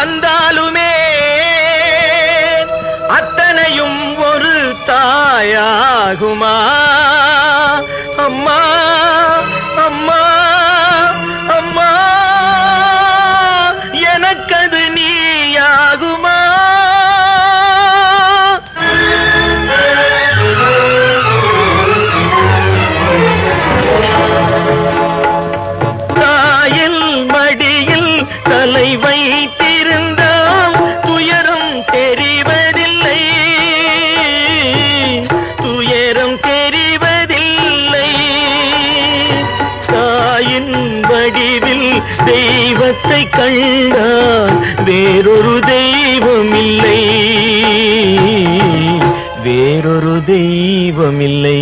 தந்தாலுமே அத்தனையும் ஒரு தாயாகுமா? வடிவில் தெய்வத்தை கண்டால் வேறொரு தெய்வம் இல்லை வேறொரு தெய்வமில்லை.